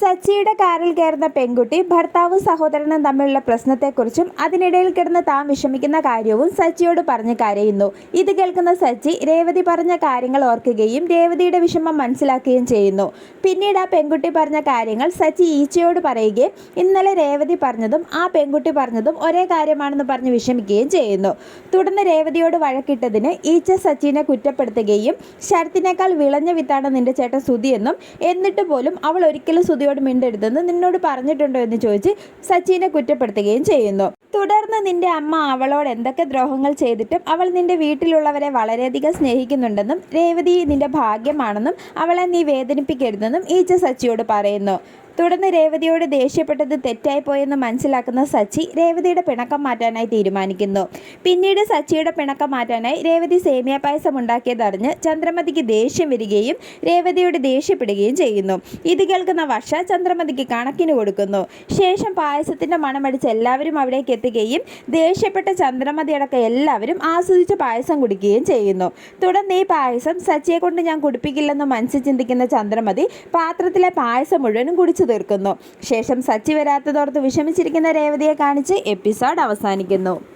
സച്ചിയുടെ കാറിൽ കയറുന്ന പെൺകുട്ടി ഭർത്താവും സഹോദരനും തമ്മിലുള്ള പ്രശ്നത്തെക്കുറിച്ചും അതിനിടയിൽ കിടന്ന് താൻ വിഷമിക്കുന്ന കാര്യവും സച്ചിയോട് പറഞ്ഞ് കരയുന്നു. ഇത് കേൾക്കുന്ന സച്ചി രേവതി പറഞ്ഞ കാര്യങ്ങൾ ഓർക്കുകയും രേവതിയുടെ വിഷമം മനസ്സിലാക്കുകയും ചെയ്യുന്നു. പിന്നീട് ആ പെൺകുട്ടി പറഞ്ഞ കാര്യങ്ങൾ സച്ചി ഈച്ചയോട് പറയുകയും ഇന്നലെ രേവതി പറഞ്ഞതും ആ പെൺകുട്ടി പറഞ്ഞതും ഒരേ കാര്യമാണെന്ന് പറഞ്ഞ് വിഷമിക്കുകയും ചെയ്യുന്നു. തുടർന്ന് രേവതിയോട് വഴക്കിട്ടതിന് ഈച്ച സച്ചിനെ കുറ്റപ്പെടുത്തുകയും ശരത്തിനേക്കാൾ വിളഞ്ഞ വിത്താണ് നിന്റെ ചേട്ടൻ സുതിയെന്നും എന്നിട്ട് പോലും അവൾ ഒരിക്കലും സുധിയോട് മിണ്ടരുതെന്ന് നിന്നോട് പറഞ്ഞിട്ടുണ്ടോ എന്ന് ചോദിച്ച് സച്ചിനെ കുറ്റപ്പെടുത്തുകയും ചെയ്യുന്നു. തുടർന്ന് നിന്റെ അമ്മ അവളോട് എന്തൊക്കെ ദ്രോഹങ്ങൾ ചെയ്തിട്ടും അവൾ നിന്റെ വീട്ടിലുള്ളവരെ വളരെയധികം സ്നേഹിക്കുന്നുണ്ടെന്നും രേവതി നിന്റെ ഭാഗ്യമാണെന്നും അവളെ നീ വേദനിപ്പിക്കരുതെന്നും ഈച്ച സച്ചിയോട് പറയുന്നു. തുടർന്ന് രേവതിയോട് ദേഷ്യപ്പെട്ടത് തെറ്റായിപ്പോയെന്ന് മനസ്സിലാക്കുന്ന സച്ചി രേവതിയുടെ പിണക്കം മാറ്റാനായി തീരുമാനിക്കുന്നു. പിന്നീട് സച്ചിയുടെ പിണക്കം മാറ്റാനായി രേവതി സേമിയ പായസം ഉണ്ടാക്കിയതറിഞ്ഞ് ചന്ദ്രമതിക്ക് ദേഷ്യം വരികയും രേവതിയോട് ദേഷ്യപ്പെടുകയും ചെയ്യുന്നു. ഇത് കേൾക്കുന്ന വർഷ ചന്ദ്രമതിക്ക് കണക്കിന് കൊടുക്കുന്നു. ശേഷം പായസത്തിന്റെ മണമടിച്ച് എല്ലാവരും അവിടേക്ക് എത്തുകയും ദേഷ്യപ്പെട്ട ചന്ദ്രമതി അടക്കം എല്ലാവരും ആസ്വദിച്ച് പായസം കുടിക്കുകയും ചെയ്യുന്നു. തുടർന്ന് ഈ പായസം സച്ചിയെ കൊണ്ട് ഞാൻ കുടിപ്പിക്കില്ലെന്ന് മനസ്സിൽ ചിന്തിക്കുന്ന ചന്ദ്രമതി പാത്രത്തിലെ പായസം മുഴുവനും കുടിച്ചു തീർക്കുന്നു. ശേഷം സച്ചി വരാത്തതോർത്ത് വിഷമിച്ചിരിക്കുന്ന രേവതിയെ കാണിച്ച് എപ്പിസോഡ് അവസാനിക്കുന്നു.